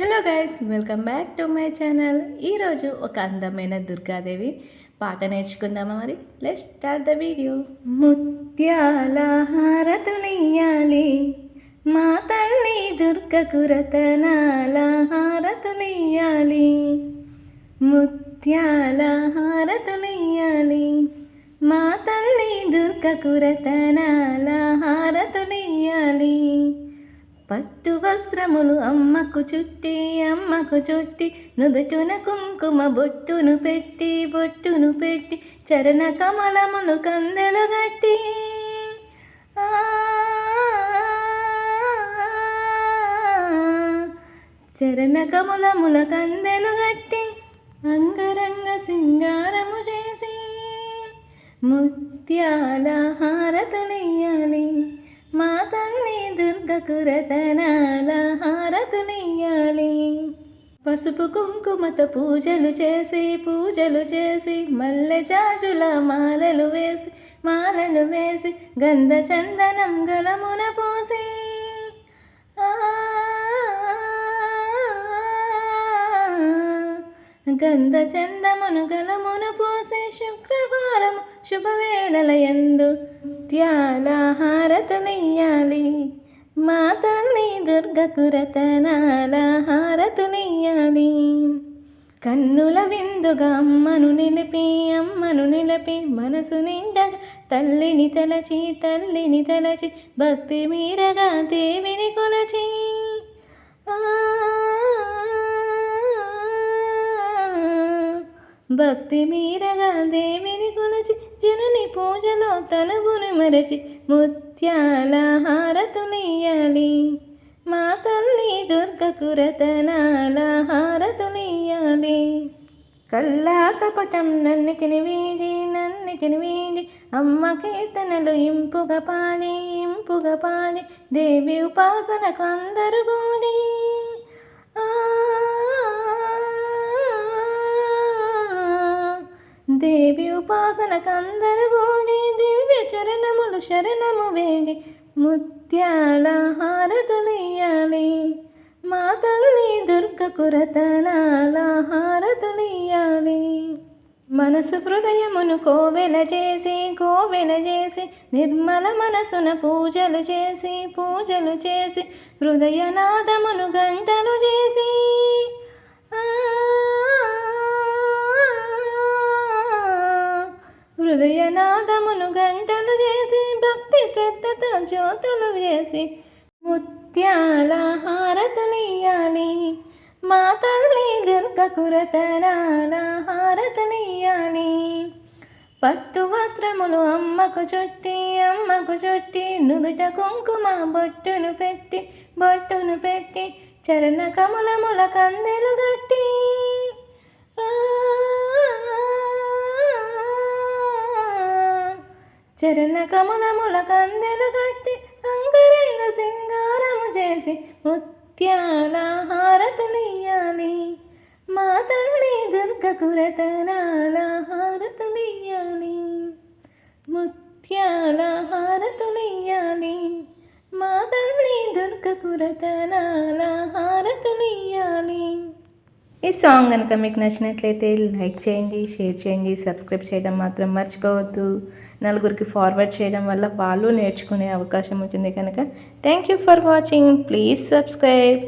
Hello guys welcome back to my channel. ఈరోజు ఒక అందమైన దుర్గాదేవి పాట నేర్చుకుందామా మరి? లెట్ స్టార్ట్ ద వీడియో ముత్యాల హారతులియ్యాలి మా తల్లి దుర్గకు రతనాల హారతులియ్యాలి. ముత్యాల హారతులియ్యాలి మా తల్లి దుర్గకు రతనాల హారతులియ్యాలి. పట్టు వస్త్రములు అమ్మకు చుట్టి అమ్మకు చుట్టి నుదుటున కుంకుమ బొట్టును పెట్టి బొట్టును పెట్టి చరణ కమలములు కందెలు గట్టి ఆ, చరణ కమలముల కందెలు గట్టి అంగరంగ సింగారము చేసి ముత్యాల హారతులియ్యాలి మా తల్లి దుర్గకు రతనాల హారతులియ్యాలి పసుపు కుంకుమత పూజలు చేసి పూజలు చేసి మల్లె జాజుల మాలలు వేసి మాలలు వేసి గంధ చందనం గలమున పోసి. ఆ, గంధ చందమును గలమును పోసే శుక్రవారం శుభవేళల ఎందు త్యాలహారతులెయ్యాలి మా తల్లి దుర్గకు రతనాల కన్నుల విందుగా అమ్మను నిలిపి అమ్మను నిలిపి మనసు నిండా తల్లిని తలచి తల్లిని తలచి భక్తి మీరగా దేవిని కొలచి. ఆ, భక్తి మీరగా దేవిని కొలచి జనని పూజలో తనువును మరచి ముత్యాల హారతులియ్యాలి. మా తల్లి దుర్గకు రతనాల హారతులియ్యాలి. కల్లా కపటం నన్నికిని వీడి నన్నికిని వీడి అమ్మ కీర్తనలు ఇంపుగా పాడి ఇంపుగా పాడి దేవి ఉపాసనకు అందరు గూడి ఆ, దేవి దివ్య చరణములు శరణము వేడి. ముత్యాల హారతులియాలి మా తల్లి దుర్గకు రతనాల హారతులియాలి మనసు హృదయమును కోవెల చేసి కోవెల చేసి నిర్మల మనసున పూజలు చేసి పూజలు చేసి హృదయనాదమును గంటలు చేసి. శ్రద్ధతో జ్యోతులు వేసి ముత్యాల హారతులియ్యాలి మా తల్లి దుర్గకు రతనాల హారతులియ్యాలి పట్టు వస్త్రములు అమ్మకు చుట్టి అమ్మకు చుట్టి నుదుట కుంకుమ బొట్టును పెట్టి బొట్టును పెట్టి చరణ కమలముల కందెలు గట్టి చరణ కమలముల కందెలు కట్టి అంగరంగ సింగారము చేసి ముత్యాల హారతులియ్యాలి మా తల్లి దుర్గకు రతనాల హారతులియ్యాలి ముత్యాల హారతులియ్యాలి మా తల్లి దుర్గకు రతనాల హారతులియ్యాలి ఈ సాంగ్ కనుక మీకు నచ్చినట్లయితే లైక్ చేయండి షేర్ చేయండి సబ్స్క్రైబ్ చేయడం మాత్రం మర్చిపోవద్దు. నలుగురికి ఫార్వర్డ్ చేయడం వల్ల వాళ్ళు నేర్చుకునే అవకాశం ఉంటుంది కనుక thank you for watching. Please subscribe.